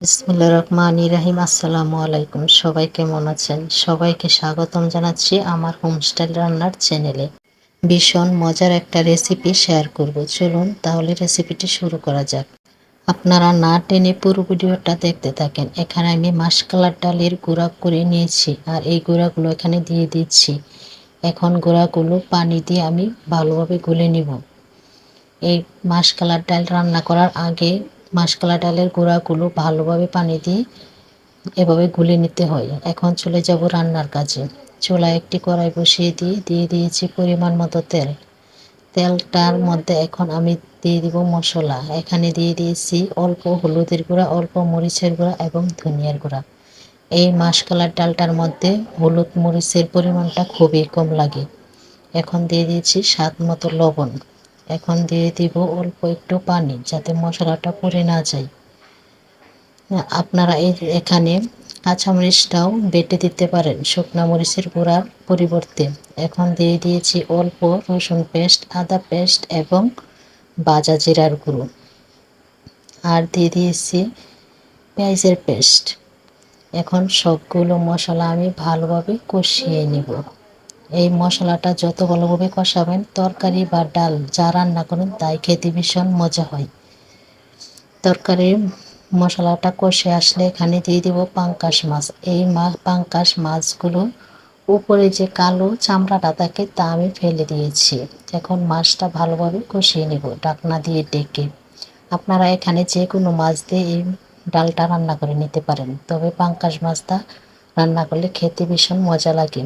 বিসমুল্লাহ রহমান ইরাহিম আসসালামু আলাইকুম। সবাই কেমন আছেন? সবাইকে স্বাগতম জানাচ্ছি আমার হোমস্টাইল রান্নার চ্যানেলে। ভীষণ মজার একটা রেসিপি শেয়ার করব। চলুন তাহলে রেসিপিটি শুরু করা যাক। আপনারা না টেনে পুরো ভিডিওটা দেখতে থাকেন। এখানে আমি মাসকালার ডালের গুঁড়া করে নিয়েছি আর এই গুঁড়াগুলো এখানে দিয়ে দিচ্ছি। এখন গুঁড়াগুলো পানি দিয়ে আমি ভালোভাবে গুলে নিব। এই মাসকালার ডাল রান্না করার আগে মাসকলা ডালের গুঁড়াগুলো ভালোভাবে পানি দিয়ে এভাবে গুলে নিতে হয়। এখন চলে যাব রান্নার কাজে। চুলায় একটি কড়াই বসিয়ে দিয়ে দিয়ে দিয়েছি পরিমাণ মতো তেল। তেলটার মধ্যে এখন আমি দিয়ে দিব মশলা। এখানে দিয়ে দিয়েছি অল্প হলুদের গুঁড়া, অল্প মরিচের গুঁড়া এবং ধনিয়ার গুঁড়া। এই মাসকলার ডালটার মধ্যে হলুদ মরিচের পরিমাণটা খুবই কম লাগে। এখন দিয়ে দিয়েছি স্বাদ মতো লবণ। এখন দিয়ে দিব অল্প একটু পানি যাতে মশলাটা পড়ে না যায়। আপনারা এই এখানে কাঁচামরিচটাও বেটে দিতে পারেন, শুকনা মরিচের গুঁড়ার পরিবর্তে। এখন দিয়ে দিয়েছি অল্প রসুন পেস্ট, আদা পেস্ট এবং বাজা জিরার গুঁড়ো। আর দিয়ে দিয়েছি পেঁয়াজের পেস্ট। এখন সবগুলো মশলা আমি ভালোভাবে কষিয়ে নিব। এই মশলাটা যত ভালোভাবে কষাবেন, তরকারি বা ডাল যা রান্না করেন তাই খেতে ভীষণ মজা হয়। তরকারির মশলাটা কষে আসলে এখানে দিয়ে দিব পাঙ্কাশ মাছ। এই পাঙ্কাশ মাছগুলো উপরে যে কালো চামড়াটা থাকে তা আমি ফেলে দিয়েছি। এখন মাছটা ভালোভাবে কষিয়ে নেব ডাকনা দিয়ে ডেকে। আপনারা এখানে যে কোনো মাছ দিয়ে এই ডালটা রান্না করে নিতে পারেন, তবে পাঙ্কাশ মাছটা রান্না করলে খেতে ভীষণ মজা লাগে।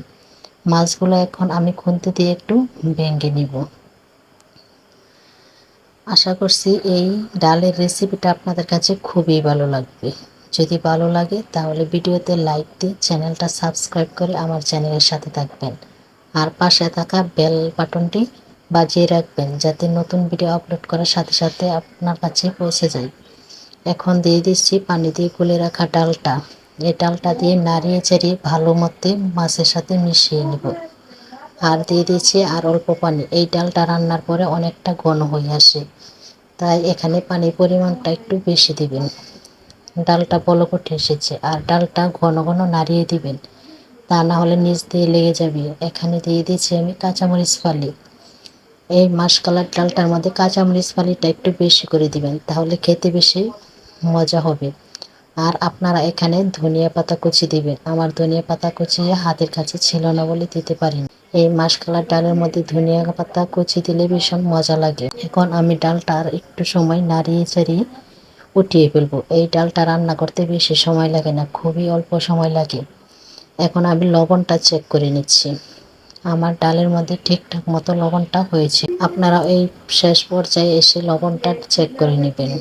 মাছগুলো এখন আমি খুন্তি দিয়ে একটু ভেঙে নিব। আশা করছি এই ডালের রেসিপিটা আপনাদের কাছে খুবই ভালো লাগবে। যদি ভালো লাগে তাহলে ভিডিওতে লাইক দিয়ে চ্যানেলটা সাবস্ক্রাইব করে আমার চ্যানেলের সাথে থাকবেন। আর পাশে থাকা বেল বাটনটি বাজিয়ে রাখবেন যাতে নতুন ভিডিও আপলোড করার সাথে সাথে আপনার কাছে পৌঁছে যায়। এখন দিয়ে দিচ্ছি পানি দিয়ে গুলে রাখা ডালটা। এই ডালটা দিয়ে নাড়িয়ে চাড়িয়ে ভালো মতে মাছের সাথে মিশিয়ে নেব। আর দিয়ে দিয়েছি আর অল্প পানি। এই ডালটা রান্নার পরে অনেকটা ঘন হয়ে আসে। তাই এখানে পানির পরিমাণটা একটু বেশি দিবেন। ডালটা বলক উঠে এসেছে। আর ডালটা ঘন ঘন নাড়িয়ে দিবেন। তা না হলে নিচ দিয়ে লেগে যাবে। এখানে দিয়ে দিয়েছি আমি কাঁচামরিচ ফালি। এই মাসকালার ডালটার মধ্যে কাঁচামরিচ ফালিটা একটু বেশি করে দিবেন। তাহলে খেতে বেশি মজা হবে। আর আপনারা এখানে ধনিয়া পাতা কুচি দিবেন। আমার ধনিয়া পাতা কুচি হাতের কাছে ছিল না বলে দিতে পারিনি। এই মাসকালার ডালের মধ্যে ধনিয়া পাতা কুচি দিলে ভীষণ মজা লাগে। এখন আমি ডালটা আর একটু সময় নাড়িয়ে চাড়িয়ে উঠিয়ে ফেলব। এই ডালটা রান্না করতে বেশি সময় লাগে না, খুবই অল্প সময় লাগে। এখন আমি লবণটা চেক করে নিচ্ছি। আমার ডালের মধ্যে ঠিকঠাক মতো লবণটা হয়েছে। আপনারা এই শেষ পর্যায়ে এসে লবণটা চেক করে নেবেন।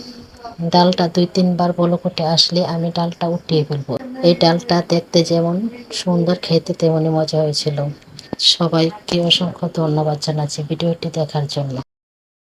ডালটা দুই তিনবার বলকটে আসলে আমি ডালটা উঠিয়ে ফেলব। এই ডালটা দেখতে যেমন সুন্দর, খেতে তেমনই মজা হয়েছিল। সবাইকে অসংখ্য ধন্যবাদ জানাচ্ছি ভিডিওটি দেখার জন্য।